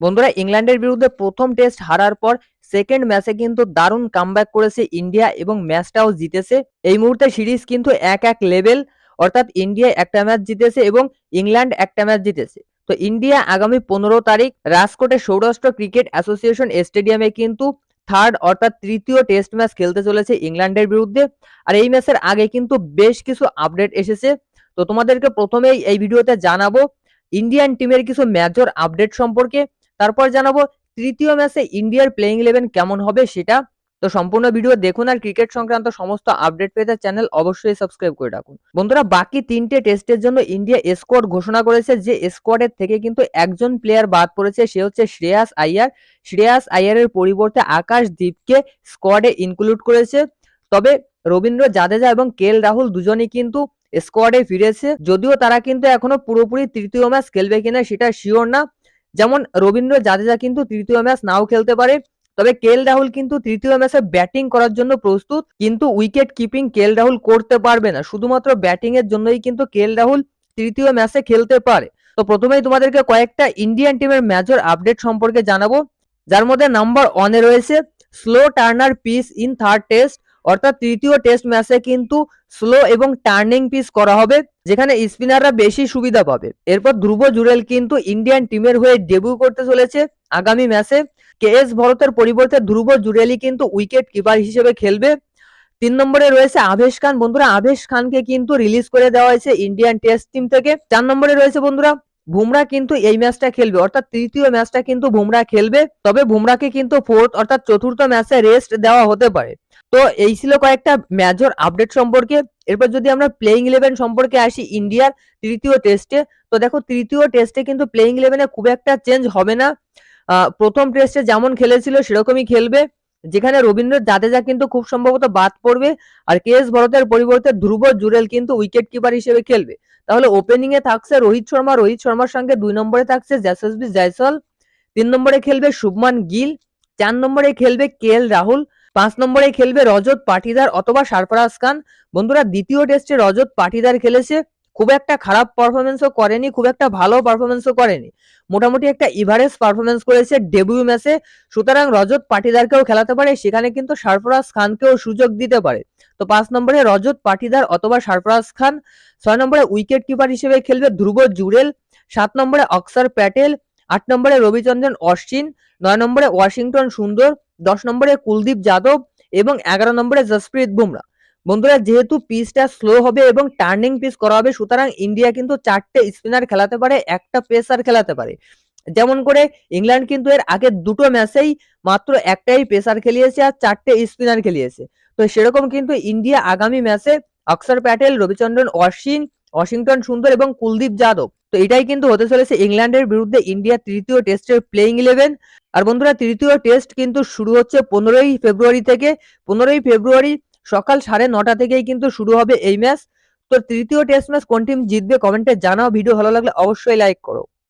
বন্ধুরা, ইংল্যান্ডের বিরুদ্ধে প্রথম টেস্ট হারার পর সেকেন্ড ম্যাচে কিন্তু দারুণ কামব্যাক করেছে ইন্ডিয়া এবং ম্যাচটাও জিতেছে। এই মুহূর্তে সিরিজ কিন্তু এক এক লেভেল অর্থাৎ ইন্ডিয়া একটা ম্যাচ জিতেছে এবং ইংল্যান্ড একটা ম্যাচ জিতেছে। তো ইন্ডিয়া আগামী পনেরো তারিখ রাজকোটে সৌরাষ্ট্র ক্রিকেট অ্যাসোসিয়েশন স্টেডিয়ামে কিন্তু থার্ড অর্থাৎ তৃতীয় টেস্ট ম্যাচ খেলতে চলেছে ইংল্যান্ডের বিরুদ্ধে। আর এই ম্যাচের আগে কিন্তু বেশ কিছু আপডেট এসেছে। তো তোমাদেরকে প্রথমেই এই ভিডিওতে জানাব, ইন্ডিয়ান টিমের কিছু ম্যাচর আপডেট সম্পর্কে। তারপর জানাব তৃতীয় ম্যাচে ইন্ডিয়ার প্লেইং ইলেভেন কেমন হবে সেটা। তো সম্পূর্ণ ভিডিও দেখুন আর ক্রিকেট সংক্রান্ত সমস্ত আপডেট পেতে চ্যানেল অবশ্যই সাবস্ক্রাইব করে রাখুন। বন্ধুরা, বাকি তিনটে টেস্টের জন্য ইন্ডিয়া স্কোয়াড ঘোষণা করেছে যে স্কোয়াডের থেকে কিন্তু একজন প্লেয়ার বাদ পড়েছে, সে হচ্ছে শ্রেয়াস আইয়ার শ্রেয়াস আইয়ারের পরিবর্তে আকাশ দ্বীপকে স্কোয়াডে ইনক্লুড করেছে। তবে রবীন্দ্র জাদেজা এবং কেল রাহুল দুজনেই কিন্তু স্কোয়াডে ফিরেছে। যদিও তারা কিন্তু এখনও পুরোপুরি তৃতীয় ম্যাচ খেলবে কিনা সেটা শিওর না। যেমন রবীন্দ্র জাদেজা কিন্তু তৃতীয় ম্যাচ নাও খেলতে পারে, তবে কেএল রাহুল কিন্তু তৃতীয় ম্যাচে ব্যাটিং করার জন্য প্রস্তুত, কিন্তু উইকেট কিপিং কেল রাহুল করতে পারবে না। শুধুমাত্র ব্যাটিং এর জন্যই কিন্তু কেএল রাহুল তৃতীয় ম্যাচে খেলতে পারে। তো প্রথমেই তোমাদেরকে কয়েকটা ইন্ডিয়ান টিমের ম্যাচের আপডেট সম্পর্কে জানাব। যার মধ্যে নাম্বার ওয়ানে রয়েছে slow turner pitch in third test অর্থাৎ তৃতীয় টেস্ট ম্যাচে কিন্তু স্লো এবং টার্নিং পিস করা হবে, যেখানে স্পিনাররা বেশি সুবিধা পাবে। এরপর ধ্রুব জুরেল কিন্তু ইন্ডিয়ান টিমের হয়ে ডেবিউ করতে চলেছে আগামী ম্যাচে কে এস ভরতের পরিবর্তে ধ্রুব জুরেলি কিন্তু উইকেট কিপার হিসেবে খেলবে। তিন নম্বরে রয়েছে আভেশ খান। বন্ধুরা, আভেশ খানকে কিন্তু রিলিজ করে দেওয়া হয়েছে ইন্ডিয়ান টেস্ট টিম থেকে। চার নম্বরে রয়েছে বন্ধুরা, বুমরা কিন্তু এই ম্যাচটা খেলবে। অর্থাৎ তৃতীয় ম্যাচটা কিন্তু বুমরা খেলবে। তবে বুমরাকে কিন্তু ফোর্থ অর্থাৎ চতুর্থ ম্যাচে রেস্ট দেওয়া হতে পারে। তো এই ছিল কয়েকটা ম্যাচর আপডেট সম্পর্কে। এরপর যদি আমরা প্লেইং ইলেভেন সম্পর্কে আসি, ইন্ডিয়ার তৃতীয় টেস্টে তো দেখো তৃতীয় টেস্টে কিন্তু প্লেইং ইলেভেনে খুব একটা চেঞ্জ হবে না। প্রথম টেস্টে যেমন খেলেছিল, সেরকমই খেলবে। যেখানে রবীন্দ্র জাদেজা কিন্তু খুব সম্ভবত বাদ পড়বে, আর কে এস ভরতের পরিবর্তে ধ্রুব জুরেল কিন্তু উইকেট কিপার হিসেবে খেলবে। তাহলে ওপেনিং এ থাকছে রোহিত শর্মা, রোহিত শর্মার সঙ্গে দুই নম্বরে থাকছে যশস্বী জয়সল তিন নম্বরে খেলবে শুভমান গিল, চার নম্বরে খেলবে কে এল রাহুল। পাঁচ নম্বরে খেলবে রজত পাটিদার অথবা সারফরাজ খান। বন্ধুরা, দ্বিতীয় টেস্টে রজত পাটিদার খেলেছে। খুব একটা খারাপ পারফরমেন্সও করেনি, খুব একটা ভালো পারফরমেন্সও করেনি। মোটামুটি একটা ইভারেজ পারফরমেন্স করেছে ডেবিউ ম্যাচে সুতরাং রজত পাটিদারকেও খেলাতে পারে, সেখানে কিন্তু সারফরাজ খানকেও সুযোগ দিতে পারে। তো পাঁচ নম্বরে রজত পাটিদার অথবা সারফরাজ খান। ছয় নম্বরে উইকেট কিপার হিসেবে খেলবে ধ্রুব জুরেল সাত নম্বরে অক্সার প্যাটেল। আট নম্বরে রবিচন্দ্রন অশ্বিন, নয় নম্বরে ওয়াশিংটন সুন্দর, দশ নম্বরে কুলদীপ যাদব এবং এগারো নম্বরে জসপ্রীত বুমরা। বন্ধুরা, যেহেতু পিচটা স্লো হবে এবং টার্নিং পিচ করা হবে, সুতরাং ইন্ডিয়া কিন্তু চারটে স্পিনার খেলাতে পারে, একটা পেসার খেলাতে পারে। যেমন করে ইংল্যান্ড কিন্তু এর আগে দুটো ম্যাচেই মাত্র একটাই পেসার খেলিয়েছে আর চারটে স্পিনার খেলিয়েছে। তো সেরকম কিন্তু ইন্ডিয়া আগামী ম্যাচে অক্ষর প্যাটেল, রবিচন্দ্রন অশ্বিন, ওয়াশিংটন সুন্দর এবং কুলদীপ যাদব তো এটাই কিন্তু হতে চলেছে ইংল্যান্ডের বিরুদ্ধে ইন্ডিয়া তৃতীয় টেস্টের প্লেইং ইলেভেন আর বন্ধুরা, তৃতীয় টেস্ট কিন্তু শুরু হচ্ছে পনেরোই ফেব্রুয়ারি থেকে। পনেরোই ফেব্রুয়ারি সকাল সাড়ে নটা থেকেই কিন্তু শুরু হবে এই ম্যাচ তো তৃতীয় টেস্ট ম্যাচ কোন টিম জিতবে কমেন্টে জানাও। ভিডিও ভালো লাগলে অবশ্যই লাইক করো।